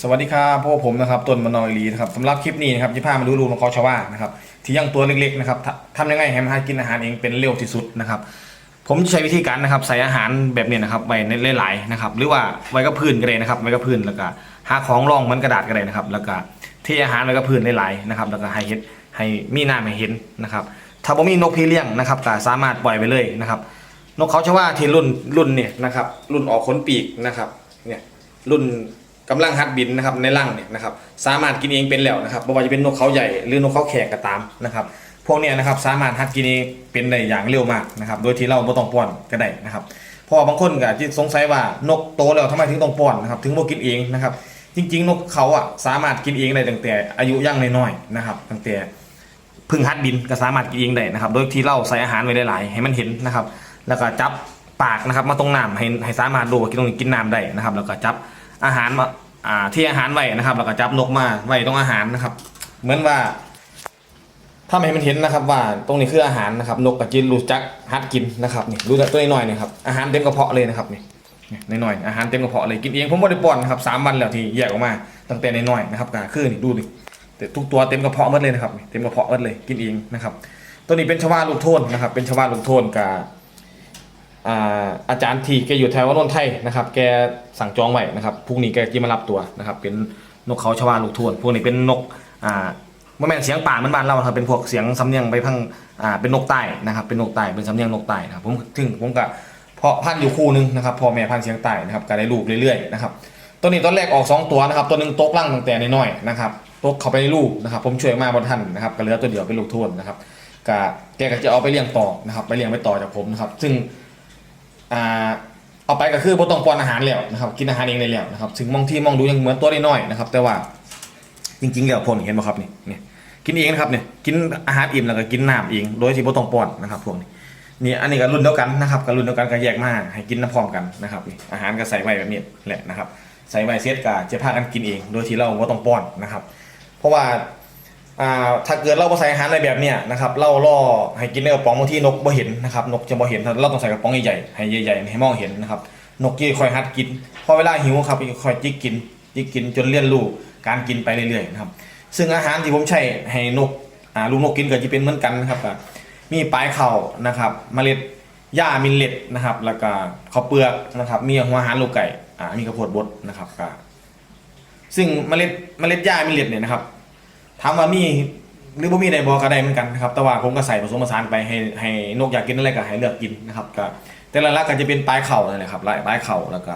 สวัสดีครับพวกผมนะครับต้นมะนอยลีนะครับสำหรับคลิปนี้นะครับที่พามาดูรูนของเขาชาวานะครับที่ยังตัวเล็กๆนะครับทำยังไงให้มันหากินอาหารเองเป็นเร็วที่สุดนะครับ ผมจะใช้วิธีการนะครับใส่อาหารแบบนี้นะครับไว้ในหลายๆนะครับหรือว่าไว้กับพื้นก็ได้นะครับไว้กับพื้นแล้วก็หาของรองเหมือนกระดาษก็ได้นะครับ แล้วก็เทอาหารไว้กับพื้นหลายๆนะครับแล้วก็ให้เห็นให้มีหน้าให้เห็นนะครับถ้าบ่มีนกพี่เลี้ยงนะครับก็สามารถปล่อยไปเลยนะครับ นกเขาชาวาที่รุ่นรุ่นเนี่ยนะครับรุ่นออกขนปีกนะครับเนี่ยรุ่น กำลังหัดบินนะครับในร่างเนี่ยนะครับสามารถกินเองเป็นแล้วนะครับไม่ว่าจะเป็นนกเขาใหญ่หรือนกเขาแขกก็ตามนะครับพวกเนี้ยนะครับสามารถหัดกินเองเป็นได้อย่างเร็วมากนะครับโดยที่เราไม่ต้องป้อนก็ได้นะครับเพราะบางคนก็ที่สงสัยว่านกโตแล้วทำไมถึงต้องป้อนนะครับถึงบ่กินเองนะครับจริง ๆ นกเขาอะสามารถกินเองได้ตั้งแต่อายุยังน้อยๆนะครับตั้งแต่พึ่งฮัดบินก็สามารถกินเองได้นะครับโดยที่เราใส่อาหารไว้หลายๆให้มันเห็นนะครับแล้วก็จับปากนะครับมาตรงน้ำให้ให้สามารถดูว่ากินตรงนี้กินน้ำได้นะครับแล้วก็จับ อาหารมาอ่าที่อาหารไว้นะครับแล้วก็จับนกมาไว้ตรงอาหารนะครับ เหมือนว่าถ้าไม่ให้มันเห็นนะครับว่าตรงนี้คืออาหารนะครับ นกกับจินรู้จักฮัดกินนะครับนี่รู้จักตัวน้อยๆนี่ครับอาหารเต็มกระเพาะเลยนะครับนี่นี่น้อยๆอาหารเต็มกระเพาะเลยกินเองผมไม่ได้ป้อนนะครับสามวันแล้วที่แยกออกมาตั้งแต่น้อยๆนะครับก็คือนี่ดูดิแต่ทุกตัวเต็มกระเพาะหมดเลยนะครับเต็มกระเพาะหมดเลยกินเองนะครับ ตัวนี้เป็นชวาลูกโทนนะครับ เป็นชวาลูกโทนกับ อาจารย์ทีแกอยู่แถววัดนนทไทยนะครับแกสั่งจองไว้นะครับพรุ่งนี้แกจะมารับตัวนะครับเป็นนกเขาชวาลูกโทนพวกนี้เป็นนกอ่าไม่แม่เสียงป่ามือนบ้านเราครับเป็นพวกเสียงสำเนียงไปพังอ่าเป็นนกใต้นะครับเป็นนกใต้เป็นสำเนียงนกใต้นะครับผมถึงผมกับเพาะพันธุ์อยู่คู่หนึงนะครับพ่อแม่พันธุ์เสียงใต้นะครับก็ได้ลูกเรื่อยๆนะครับตัวนี้ตอนแรกออก 2 ตัวนะครับตัวหนึ่งตกล่างตั้งแต่น้อยๆนะครับตกเข้าไปในลูกนะครับผมช่วยมาบนทันนะครับก็เหลือตัวเดียวเป็นลูกทวนนะครับกะแกก็จะเอาไปเลี้ยงต่อนะครับไปเลี้ยงไปต่อจากผมนะครับซึ่ง อ่าเอาไปก็คือบ่ต้องป้อนอาหารแล้วนะครับกินอาหารเองได้แล้วนะครับถึงมองที่มองดูยังเหมือนตัวน้อยๆนะครับ แต่ว่าจริงๆแล้วพวกนี้เห็นไหมครับนี่นี่กินเองนะครับเนี่ยกินอาหารอิ่มแล้วก็กินน้ำเองโดยที่บ่ต้องป้อนนะครับพวกนี้นี่อันนี้ก็รุ่นเดียวกันนะครับก็รุ่นเดียวกันก็แยกมาให้กินน้ำพร้อมกันนะครับนี่อาหารก็ใส่ไว้แบบนี้แหละนะครับใส่ไว้เซตกับจะพากันกินเอง โดยที่เราไม่ต้องป้อนนะครับ เพราะว่า อ่าถ้าเกิดเราบ่ใส่อาหารอะไรแบบเนี้ยนะครับเราล่อให้กินในกระป๋องบางที่นกบ่เห็นนะครับนกจะบ่เห็นเราต้องใส่กระป๋องใหญ่ๆให้ใหญ่ๆให้มองเห็นนะครับนกจะค่อยหัดกินพอเวลาหิวครับค่อยจิกกินจิกกินจนเรียนรู้การกินไปเรื่อยๆนะครับซึ่งอาหารที่ผมใช้ให้นกอ่าลูกนกกินก็จะเป็นเหมือนกันนะครับก็มีปลายเข่านะครับเมล็ดหญ้ามิลเลตนะครับแล้วก็ข้าวเปลือกนะครับมีหัวอาหารลูกไก่อ่ามีข้าวโพดบดนะครับก็ซึ่งเมล็ดเมล็ดหญ้ามิลเลตเนี่ยนะครับ ถามว่ามีหรือบ่มีในบอก็ได้เหมือนกันนะครับแต่ว่าผมก็ใส่ผสมผสานไปให้ให้นกอยากกินอะไรก็ให้เลือกกินนะครับก็แต่ละลักก็จะเป็นปลายเข่านั่นแหละครับปลายปลายเข่าแล้วก็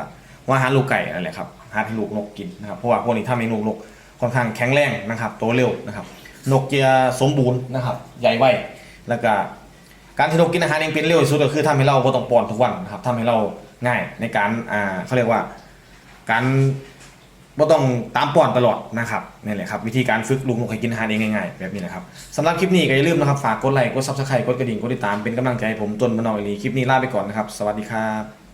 ว่าอาหารลูกไก่นั่นแหละครับหาให้ลูกนกกินนะครับเพราะว่าพวกนี้ถ้ามีนกนกค่อนข้างแข็งแรงนะครับโตเร็วนะครับ นกจะสมบูรณ์นะครับ ใหญ่ไวแล้วก็การที่นกกินอาหารเองเป็นเร็วที่สุดก็คือทำให้เราบ่ต้องป้อนทุกวันนะครับทำให้เราง่ายในการอ่าเขาเรียกว่าการ บ่ต้องตามป้อนตลอดนะครับนี่แหละครับวิธีการฝึกลูกนกให้กินอาหารเองง่ายๆแบบนี้นะครับสำหรับคลิปนี้ก็อย่าลืมนะครับฝากกดไลค์กดซับสไครต์กดกระดิ่งกดติดตามเป็นกำลังใจให้ผมต้นมะนาวอีหลีคลิปนี้ลาไปก่อนนะครับสวัสดีครับ